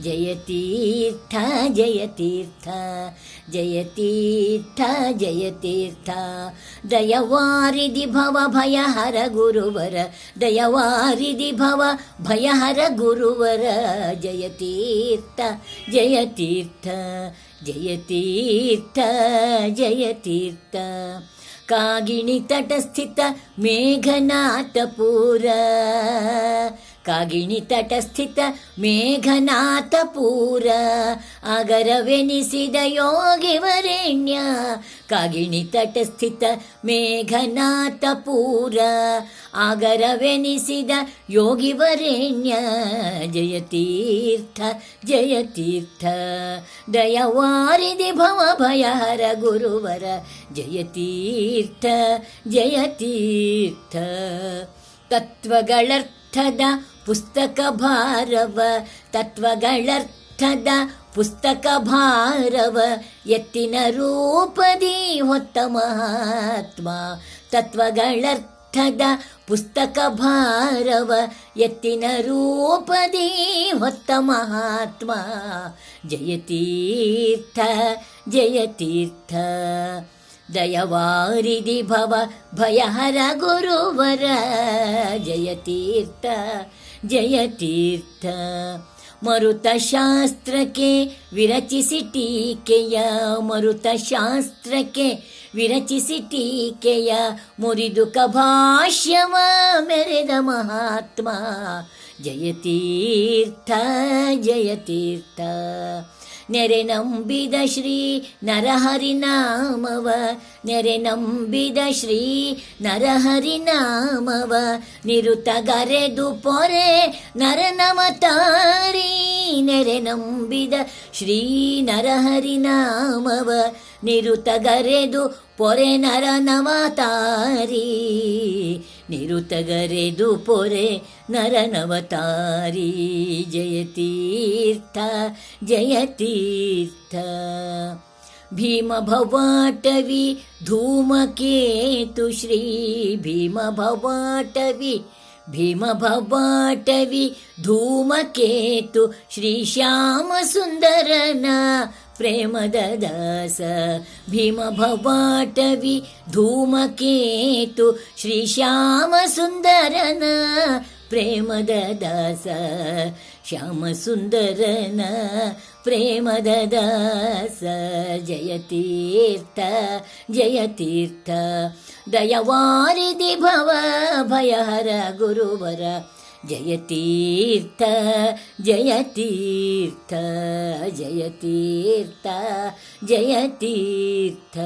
ಜಯತೀರ್ಥ ಜಯತೀರ್ಥ ಜಯತೀರ್ಥ ಜಯತೀರ್ಥ ದಯವಾರಿದಿ ಭವ ಭಯಹರ ಗುರುವರ ದಯವಾರಿದಿ ಭವ ಭಯಹರ ಗುರುವರ ಜಯತೀರ್ಥ ಜಯತೀರ್ಥ ಜಯತೀರ್ಥ ಜಯತೀರ್ಥ ಕಾಗಿಣಿ ತಟಸ್ಥಿತ ಮೇಘನಾಥಪುರ ಕಾಗಿಣಿ ತಟಸ್ಥಿತ ಮೇಘನಾಥಪುರ, ಅಗರವೆನಿಸಿದ ಯೋಗಿ ವರೆಣ್ಯ ಕಾಗಿಣಿ ತಟಸ್ಥಿತ ಮೇಘನಾಥಪುರ ಆಗರವೆನಿಸಿದ ಯೋಗಿ ವರೆಣ್ಯ ಜಯತೀರ್ಥ ಜಯತೀರ್ಥ ದಯವಾರಿದಿ ಭವ ಭಯಹರ ಗುರುವರ ಜಯತೀರ್ಥ ಜಯತೀರ್ಥ ತತ್ವಗಳರ್ಥದ ಪುಸ್ತಕ ಭಾರವ ತತ್ವಗಳರ್ಥದ ಪುಸ್ತಕ ಭಾರವ ಎತ್ತಿನ ರೂಪದಿ ಹೊತ್ತ ಮಹಾತ್ಮ ತತ್ವಗಳರ್ಥದ ಪುಸ್ತಕ ಭಾರವ ಎತ್ತಿನ ರೂಪದಿ ಹೊತ್ತ ಮಹಾತ್ಮ ಜಯತೀರ್ಥ ಜಯತೀರ್ಥ ದಯವಾರಿದಿ ಭವ ಭಯಹರ ಗುರುವರ ಜಯತೀರ್ಥ ಜಯತೀರ್ಥ ಮರುತ ಶಾಸ್ತ್ರಕ್ಕೆ ವಿರಚಿಸಿ ಟೀಕೆಯ ಮರುತ ಶಾಸ್ತ್ರಕ್ಕೆ ವಿರಚಿಸಿ ಟೀಕೆಯ ಮುರಿದು ಕಭಾಷ್ಯವ ಮೆರೆದ ಮಹಾತ್ಮ ಜಯತೀರ್ಥ ಜಯತೀರ್ಥ ನೆರೆ ನಂಬಿದ ಶ್ರೀ ನರಹರಿನಾಮವ ನೆರೆ ನಂಬಿದ ಶ್ರೀ ನರಹರಿನಾಮವ ನಿರುತಗರೆದು ಪೊರೆ ನರನಮತಾರಿ, ನೆರೆ ನಂಬಿದ ಶ್ರೀ ನರಹರಿನಾಮವ ನಿರುತಗರೆದು ಪೊರೆ ನರನವತಾರಿ ನಿರುತಗರೆದು ಪೊರೆ ನರನವತಾರಿ. ಜಯತೀರ್ಥ ಜಯತೀರ್ಥ ಭೀಮ ಭವಾಟವಿ ಧೂಮಕೇತು ಶ್ರೀ ಭೀಮ ಭವಾಟವಿ ಭೀಮ ಭವಾಟವಿ ಧೂಮಕೇತು ಶ್ರೀ ಶ್ಯಾಮ प्रेम ददास भीमभवाटवि धूमकेतु श्रीश्यामसुन्दरन। प्रेम ददास श्यामसुन्दरन। प्रेम ददास जयतीर्थ। जयतीर्थ। दयवारिधि भव। भयहर गुरुवर। జయతీర్థ జయతీర్థ జయతీర్థ జయతీర్థ.